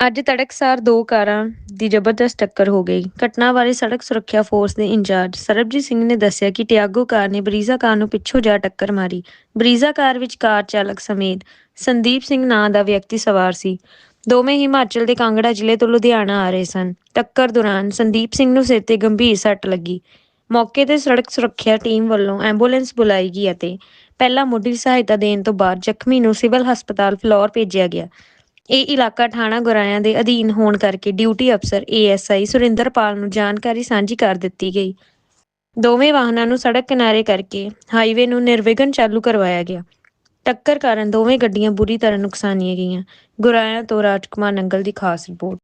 ਅੱਜ ਤੜਕਸਾਰ ਦੋ ਕਾਰਾਂ ਦੀ ਜ਼ਬਰਦਸਤ ਟੱਕਰ ਹੋ ਗਈ। ਘਟਨਾ ਬਾਰੇ ਸੜਕ ਸੁਰੱਖਿਆ ਫੋਰਸ ਦੇ ਇੰਚਾਰਜ ਸਰਬਜੀਤ ਸਿੰਘ ਨੇ ਦੱਸਿਆ ਕਿ ਟਿਆਗੋ ਕਾਰ ਨੇ ਬਰੀਜ਼ਾ ਕਾਰ ਨੂੰ ਪਿੱਛੋਂ ਜਾ ਟੱਕਰ ਮਾਰੀ। ਬਰੀਜ਼ਾ ਕਾਰ ਵਿੱਚ ਕਾਰ ਚਾਲਕ ਸਮੇਤ ਸੰਦੀਪ ਸਿੰਘ ਨਾਂ ਦਾ ਵਿਅਕਤੀ ਸਵਾਰ ਸੀ। ਦੋਵੇਂ ਹਿਮਾਚਲ ਦੇ ਕਾਂਗੜਾ ਜ਼ਿਲ੍ਹੇ ਤੋਂ ਲੁਧਿਆਣਾ ਆ ਰਹੇ ਸਨ। ਟੱਕਰ ਦੌਰਾਨ ਸੰਦੀਪ ਸਿੰਘ ਨੂੰ ਸਿਰ ਤੇ ਗੰਭੀਰ ਸੱਟ ਲੱਗੀ। ਮੌਕੇ ਤੇ ਸੜਕ ਸੁਰੱਖਿਆ ਟੀਮ ਵੱਲੋਂ ਐਂਬੂਲੈਂਸ ਬੁਲਾਈ ਗਈ ਅਤੇ ਪਹਿਲਾਂ ਮੁੱਢਲੀ ਸਹਾਇਤਾ ਦੇਣ ਤੋਂ ਬਾਅਦ ਜ਼ਖਮੀ ਨੂੰ ਸਿਵਲ ਹਸਪਤਾਲ ਫਲੋਰ ਭੇਜਿਆ ਗਿਆ। ਇਹ ਇਲਾਕਾ ਥਾਣਾ ਗੁਰਾਇਆਂ ਦੇ ਅਧੀਨ ਹੋਣ ਕਰਕੇ ਡਿਊਟੀ ਅਫਸਰ ਏਐਸਆਈ ਸੁਰਿੰਦਰਪਾਲ ਨੂੰ ਜਾਣਕਾਰੀ ਸਾਂਝੀ ਕਰ ਦਿੱਤੀ ਗਈ। ਦੋਵੇਂ ਵਾਹਨਾਂ ਨੂੰ ਸੜਕ ਕਿਨਾਰੇ ਕਰਕੇ ਹਾਈਵੇ ਨੂੰ ਨਿਰਵਿਘਨ ਚਾਲੂ ਕਰਵਾਇਆ ਗਿਆ। ਟੱਕਰ ਕਾਰਨ ਦੋਵੇਂ ਗੱਡੀਆਂ ਬੁਰੀ ਤਰ੍ਹਾਂ ਨੁਕਸਾਨੀਆਂ ਗਈਆਂ। ਗੁਰਾਇਆਂ ਤੋਂ ਰਾਜਕੁਮਾਰ ਨੰਗਲ ਦੀ ਖਾਸ ਰਿਪੋਰਟ।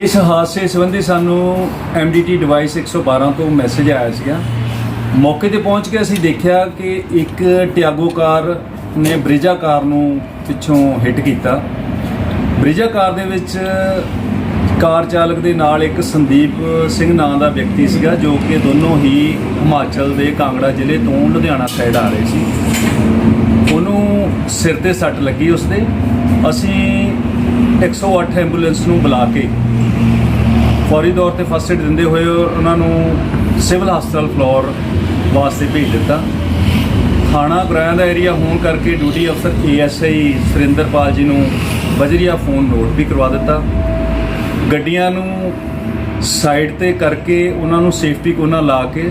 ਇਸ ਹਾਦਸੇ ਸੰਬੰਧੀ ਸਾਨੂੰ ਐਮਡੀਟੀ ਡਿਵਾਈਸ 112 ਤੋਂ ਮੈਸੇਜ ਆਇਆ ਸੀਗਾ। ਮੌਕੇ ਤੇ ਪਹੁੰਚ ਕੇ ਅਸੀਂ ਦੇਖਿਆ ਕਿ ਇੱਕ ਟਿਆਗੋ ਕਾਰ ਨੇ ਬ੍ਰਿਜਾ ਕਾਰ ਨੂੰ ਪਿੱਛੋਂ ਹਿੱਟ ਕੀਤਾ। ਬ੍ਰਿਜਾ ਕਾਰ ਦੇ ਵਿੱਚ ਕਾਰ ਚਾਲਕ ਦੇ ਨਾਲ ਇੱਕ ਸੰਦੀਪ ਸਿੰਘ ਨਾਂ ਦਾ ਵਿਅਕਤੀ ਸੀਗਾ, ਜੋ ਕਿ ਦੋਨੋਂ ਹੀ ਹਿਮਾਚਲ ਦੇ ਕਾਂਗੜਾ ਜ਼ਿਲ੍ਹੇ ਤੋਂ ਲੁਧਿਆਣਾ ਸਾਈਡ ਆ ਰਹੇ ਸੀ। ਉਹਨੂੰ ਸਿਰ ਤੇ ਸੱਟ ਲੱਗੀ ਉਸਦੇ ਅਸੀਂ 108 ਐਂਬੂਲੈਂਸ ਨੂੰ ਬੁਲਾ ਕੇ ਫੌਰੀ ਤੌਰ ਤੇ ਫਸਟ ਏਡ ਦਿੰਦੇ ਹੋਏ ਉਹਨਾਂ ਨੂੰ ਸਿਵਲ ਹਸਪਤਾਲ ਫਲੋਰ ਵਾਸਤੇ ਭੇਜ ਦਿੱਤਾ। ਥਾਣਾ ਗੁਰਾਇਆਂ ਦਾ ਏਰੀਆ ਹੋਣ ਕਰਕੇ ਡਿਊਟੀ ਅਫਸਰ ਏਐਸਆਈ ਸੁਰਿੰਦਰਪਾਲ ਜੀ ਨੂੰ ਬਜਰੀਆ ਫੋਨ ਨੋਟ ਵੀ ਕਰਵਾ ਦਿੱਤਾ। ਗੱਡੀਆਂ ਨੂੰ ਸਾਈਡ ਤੇ ਕਰਕੇ ਉਹਨਾਂ ਨੂੰ ਸੇਫਟੀ ਕੋਨਾ ਲਾ ਕੇ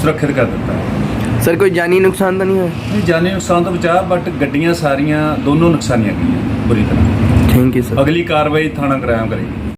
ਸੁਰੱਖਿਅਤ ਕਰ ਦਿੱਤਾ। ਸਰ ਕੋਈ ਜਾਨੀ ਨੁਕਸਾਨ ਤਾਂ ਨਹੀਂ ਹੋਇਆ? ਨਹੀਂ ਜਾਨੀ ਨੁਕਸਾਨ ਤੋਂ ਬਚਾ ਬਟ ਗੱਡੀਆਂ ਸਾਰੀਆਂ ਦੋਨੋਂ ਨੁਕਸਾਨੀਆਂ ਗਈਆਂ ਬੁਰੀ ਤਰ੍ਹਾਂ। ਥੈਂਕ ਯੂ ਸਰ ਅਗਲੀ ਕਾਰਵਾਈ ਥਾਣਾ ਗੁਰਾਇਆਂ ਕਰੇਗੀ।